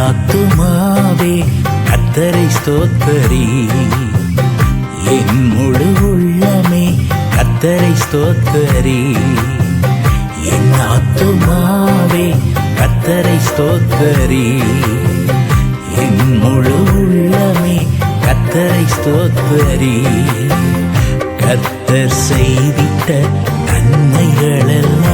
ஆத்துமாவே கத்தரை ஸ்தோத்தரி. என் முழு உள்ளமே கத்தரை ஸ்தோத்தரி. என் ஆத்துமாவே கத்தரை ஸ்தோத்தரி. என் முழு உள்ளமே கத்தரை ஸ்தோத்தரி. கத்தர் செய்திட்ட நன்மைகளெல்லாம்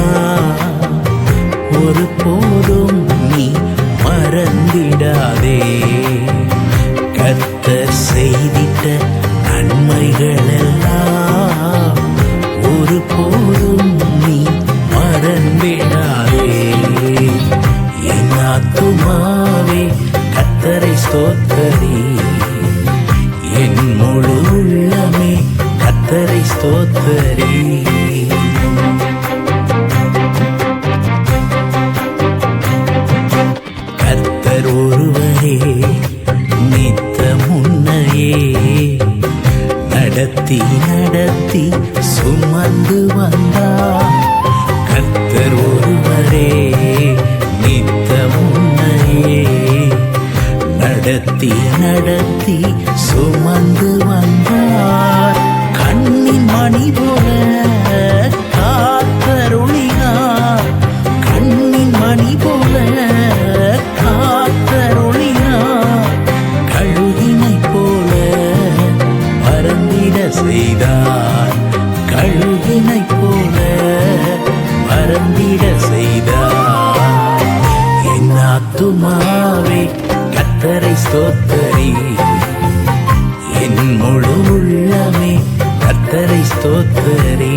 கத்தரி என் முழு உள்ளமே கத்தரை ஸ்தோத்தரி. நடத்தி கர்த்தரை ஸ்தோத்தரி. என் முழு உள்ளமே கர்த்தரை ஸ்தோத்தரி.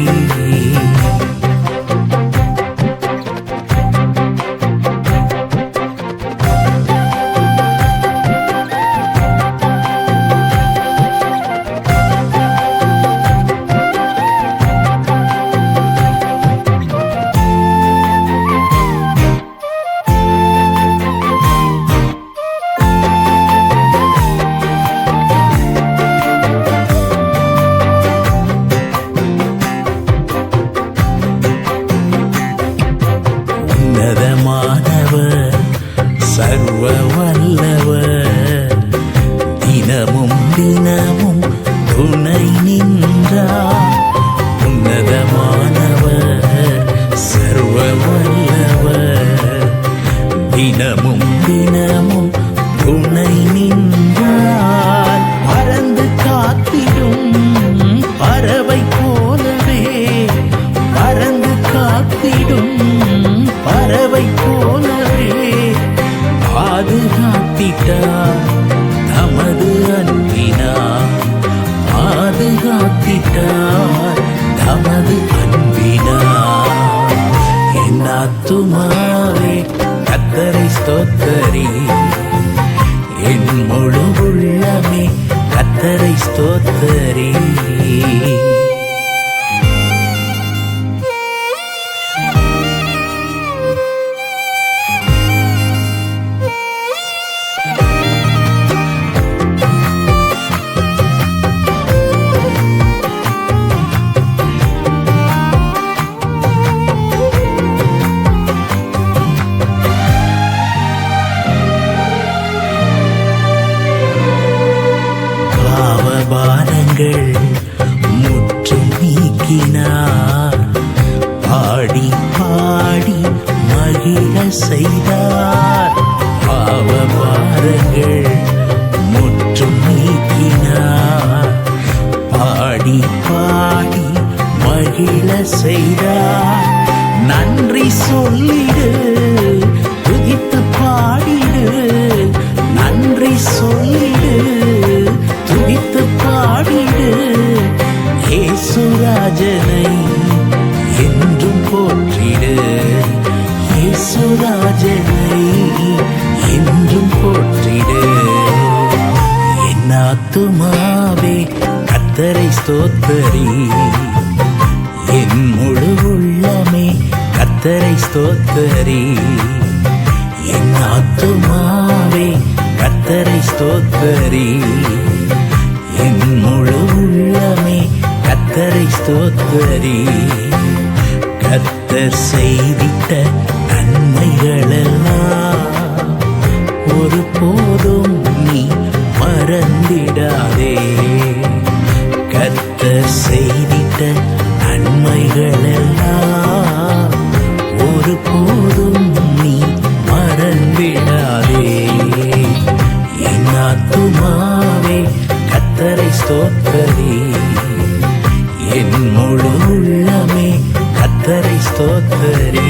உன்னதமானவர் சர்வ வல்லவர் தினமும் தினமும் துணை பாதுகாத்திட்டார் தமது அன்பினார் பாதுகாத்திட்டார். தமது அன்பினார் என் ஆத்துமாவே கத்தரை ஸ்தோத்தரி. என் முழு உள்ளமே கத்தரை ஸ்தோத்தரி. செய்தார் நன்றி சொல்லிடு துதித்து பாடிடு. நன்றி சொல்லிடு துதித்து பாடிடு. ஏசுராஜனை என்றும் போற்றிடு. ஏசுராஜனை என்றும் போற்றிடு. என் ஆத்துமாவே கத்தரை ஸ்தோத்தரி. என் முழு உள்ளமே கத்தரை ஸ்தோத்தரி. என் ஆத்துமாவே கத்தரை ஸ்தோத்தரி. என் முழு உள்ளமே கத்தரை ஸ்தோத்தரி. கத்தர் செய்திட்ட நன்மைகளெல்லாம் ஒரு போ ஒரு நீ மறந்திடாதே. என் ஆத்துமாவே கத்தரை ஸ்தோத்தரி என் முழு உள்ளமே கத்தரை ஸ்தோத்தரே